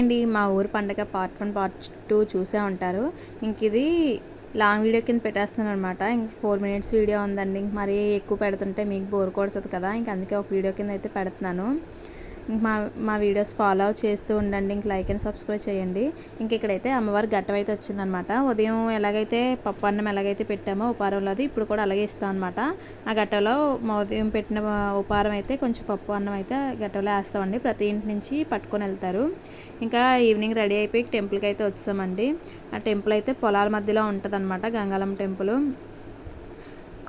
అండి మా ఊరు పండగ పార్ట్ వన్ పార్ట్ టూ చూసే ఉంటారు. ఇంక ఇది లాంగ్ వీడియో కింద పెట్టేస్తున్నాను అనమాట ఇంక ఫోర్ మినిట్స్ వీడియో ఉందండి. ఇంక మరీ ఎక్కువ పెడుతుంటే మీకు బోర్ కొడుతుంది కదా. ఇంక అందుకే ఒక వీడియో కింద అయితే పెడుతున్నాను. మా మా వీడియోస్ ఫాలో చేస్తూ ఉండండి. ఇంక లైక్ అండ్ సబ్స్క్రైబ్ చేయండి. ఇంక ఇక్కడైతే అమ్మవారి ఘట్టం అయితే వచ్చిందనమాట. ఉదయం ఎలాగైతే పప్పు అన్నం ఎలాగైతే పెట్టామో ఉపారంలో అది ఇప్పుడు కూడా అలాగే ఇస్తాం అనమాట ఆ గట్టలో ఉదయం పెట్టిన ఉపారం అయితే కొంచెం పప్పు అన్నం అయితే గట్టలో వేస్తామండి. ప్రతి ఇంటి నుంచి పట్టుకొని వెళ్తారు. ఇంకా ఈవినింగ్ రెడీ అయిపోయి టెంపుల్కి అయితే వచ్చామండి. ఆ టెంపుల్ అయితే పొలాల మధ్యలో ఉంటుందన్నమాట. గంగాలం టెంపుల్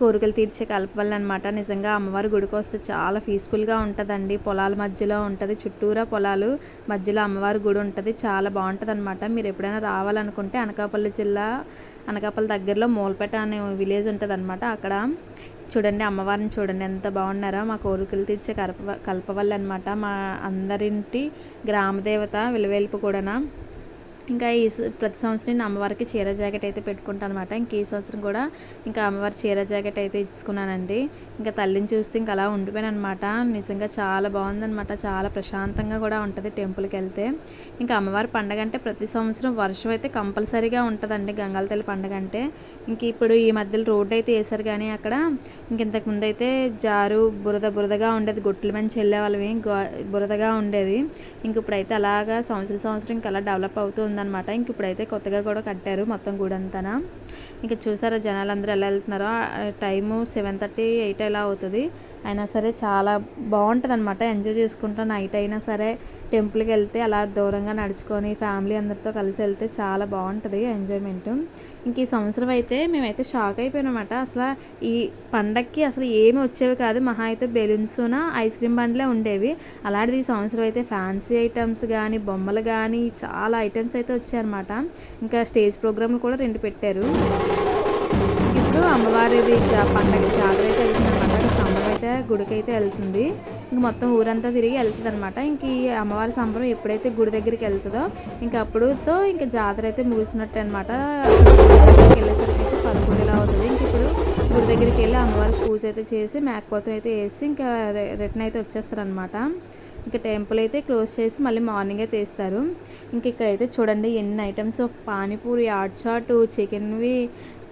కోరికలు తీర్చే కలపవల్లి అనమాట నిజంగా అమ్మవారి గుడికి వస్తే చాలా పీస్ఫుల్గా ఉంటుందండి. పొలాల మధ్యలో ఉంటుంది. చుట్టూరా పొలాలు మధ్యలో అమ్మవారి గుడి ఉంటుంది. చాలా బాగుంటుంది అనమాట మీరు ఎప్పుడైనా రావాలనుకుంటే అనకాపల్లి జిల్లా అనకాపల్లి దగ్గరలో మూలపేట అనే విలేజ్ ఉంటుంది అనమాట అక్కడ. చూడండి అమ్మవారిని చూడండి ఎంత బాగున్నారో. మా కోరికలు తీర్చే కలప కల్పవల్లి అనమాట మా అందరింటి గ్రామదేవత విలువెల్పు కూడా ఇంకా ఈ ప్రతి సంవత్సరం నేను అమ్మవారికి చీర జాకెట్ అయితే పెట్టుకుంటాను అనమాట ఇంక ఈ సంవత్సరం కూడా ఇంకా అమ్మవారి చీర జాకెట్ అయితే ఇచ్చుకున్నానండి. ఇంకా తల్లిని చూస్తే ఇంకా అలా ఉండిపోయాను అనమాట నిజంగా చాలా బాగుందనమాట. చాలా ప్రశాంతంగా కూడా ఉంటుంది టెంపుల్కి వెళ్తే. ఇంకా అమ్మవారి పండగ అంటే ప్రతి సంవత్సరం వర్షం అయితే కంపల్సరీగా ఉంటుందండి గంగాల తల్లి పండగ అంటే. ఇంక ఇప్పుడు ఈ మధ్యలో రోడ్డు అయితే వేసారు కానీ అక్కడ ఇంక ఇంతకు ముందు అయితే జారు బురద బురదగా ఉండేది. గుట్లు మంచి వెళ్ళే వాళ్ళవి బురదగా ఉండేది. ఇంక ఇప్పుడైతే అలాగా సంవత్సరం సంవత్సరం ఇంకా అలా డెవలప్ అవుతూ ఉందన్నమాట. ఇంక ఇప్పుడైతే కొత్తగా కూడా కట్టారు మొత్తం గుడి ఇంకా చూసారా జనాలు అందరూ ఎలా వెళ్తున్నారో? టైము సెవెన్ థర్టీ ఎయిట్ ఎలా అవుతుంది? అయినా సరే చాలా బాగుంటుంది అనమాట ఎంజాయ్ చేసుకుంటా నైట్ అయినా సరే టెంపుల్కి వెళ్తే అలా దూరంగా నడుచుకొని ఫ్యామిలీ అందరితో కలిసి వెళ్తే చాలా బాగుంటుంది ఎంజాయ్మెంట్. ఇంక ఈ సంవత్సరం అయితే మేమైతే షాక్ అయిపోయినామన్నమాట అసలు ఈ పండక్కి అసలు ఏమి వచ్చేవి కాదు. మహా అయితే బెలూన్స్న ఐస్ క్రీమ్ బండ్లే ఉండేవి. అలాంటిది ఈ సంవత్సరం అయితే ఫ్యాన్సీ ఐటమ్స్ కానీ బొమ్మలు కానీ చాలా ఐటమ్స్ అయితే వచ్చాయన్నమాట. ఇంకా స్టేజ్ ప్రోగ్రాంలు కూడా రెండు పెట్టారు. ఇప్పుడు అమ్మవారిది పండగ జాతర అయితే వెళ్తుందన్నమాట సంబరం అయితే గుడికి అయితే వెళ్తుంది. ఇంక మొత్తం ఊరంతా తిరిగి వెళ్తుంది అనమాట ఇంక ఈ అమ్మవారి సంబరం ఎప్పుడైతే గుడి దగ్గరికి వెళ్తుందో ఇంక అప్పుడుతో ఇంక జాతర అయితే ముగిసినట్టు అనమాట వెళ్ళేసరికి అయితే పదకొండు ఇలా అవుతుంది. ఇంక ఇప్పుడు గుడి దగ్గరికి వెళ్ళి అమ్మవారికి పూజ అయితే చేసి మేకపోతం అయితే వేసి ఇంకా రిటర్న్ అయితే వచ్చేస్తారు అనమాట ఇంకా టెంపుల్ అయితే క్లోజ్ చేసి మళ్ళీ మార్నింగే తీస్తారు ఇంక ఇక్కడైతే చూడండి ఎన్ని ఐటమ్స్ ఆఫ్ పానీపూరి ఆట్ చాటు చికెన్వి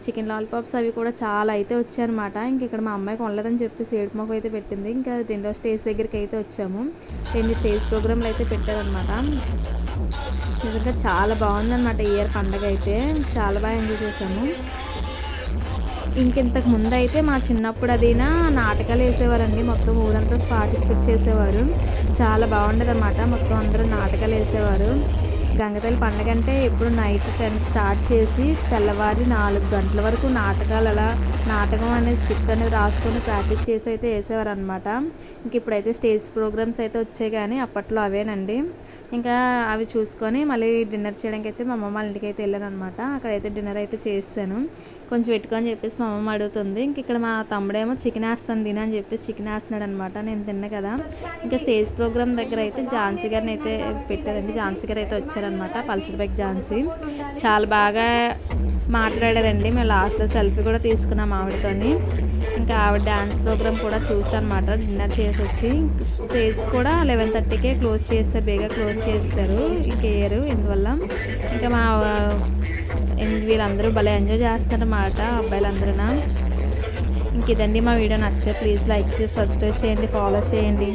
చికెన్ లాలీపాప్స్ అవి కూడా చాలా అయితే వచ్చాయన్నమాట. ఇంక ఇక్కడ మా అమ్మాయి కొనలేదని చెప్పి సేడు మొక్క అయితే పెట్టింది. ఇంకా రెండో స్టేజ్ దగ్గరికి అయితే వచ్చాము. రెండు స్టేజ్ ప్రోగ్రాంలు అయితే పెట్టారనమాట నిజంగా చాలా బాగుందన్నమాట ఇయర్ పండగ అయితే. చాలా బాగా ఎంజాయ్ చేసాము ఇంకింతకు ముందు అయితే మా చిన్నప్పుడు అదినా నాటకాలు వేసేవారండి. మొత్తం ఊరంతా పార్టిసిపేట్ చేసేవారు. చాలా బాగుండేది అనమాట మొత్తం అందరూ నాటకాలు వేసేవారు. గంగతల్లి పండగ అంటే ఇప్పుడు నైట్ టెన్ స్టార్ట్ చేసి తెల్లవారి నాలుగు గంటల వరకు నాటకాలు అలా నాటకం అనే స్క్రిప్ట్ అనేది రాసుకొని ప్రాక్టీస్ చేసి అయితే వేసేవారు అనమాట ఇంక ఇప్పుడైతే స్టేజ్ ప్రోగ్రామ్స్ అయితే వచ్చాయి కానీ అప్పట్లో అవేనండి. ఇంకా అవి చూసుకొని మళ్ళీ డిన్నర్ చేయడానికి అయితే మా అమ్మమ్మ ఇంటికి అయితే వెళ్ళాను అనమాట అక్కడైతే డిన్నర్ అయితే చేస్తాను కొంచెం పెట్టుకొని చెప్పేసి మా అమ్మమ్మ అడుగుతుంది. ఇంక ఇక్కడ మా తమ్ముడేమో చికెన్ వేస్తాను తిన అని చెప్పేసి చికెన్ వేస్తున్నాడు అనమాట నేను తిన్నా కదా ఇంకా స్టేజ్ ప్రోగ్రామ్ దగ్గర అయితే ఝాన్సీ గారిని అయితే పెట్టారండి. ఝాన్సీ గారు అయితే వచ్చారనమాట పల్సర్ బైక్ ఝాన్సీ. చాలా బాగా మాట్లాడారండి. మేము లాస్ట్లో సెల్ఫీ కూడా తీసుకున్నాం ఆవిడతోని. ఇంకా ఆవిడ డ్యాన్స్ ప్రోగ్రామ్ కూడా చూసాను అనమాట డిన్నర్ చేసి వచ్చి స్టేజ్ కూడా లెవెన్ థర్టీకే క్లోజ్ చేస్తారు బేగా క్లోజ్ చేస్తారు ఇంకేయరు ఇందువల్ల ఇంకా మా వీళ్ళందరూ భలే ఎంజాయ్ చేస్తారన్నమాట అబ్బాయిలందరూ. ఇంక ఇదండి మా వీడియో. నచ్చితే ప్లీజ్ లైక్ చేసి సబ్స్క్రైబ్ చేయండి ఫాలో చేయండి.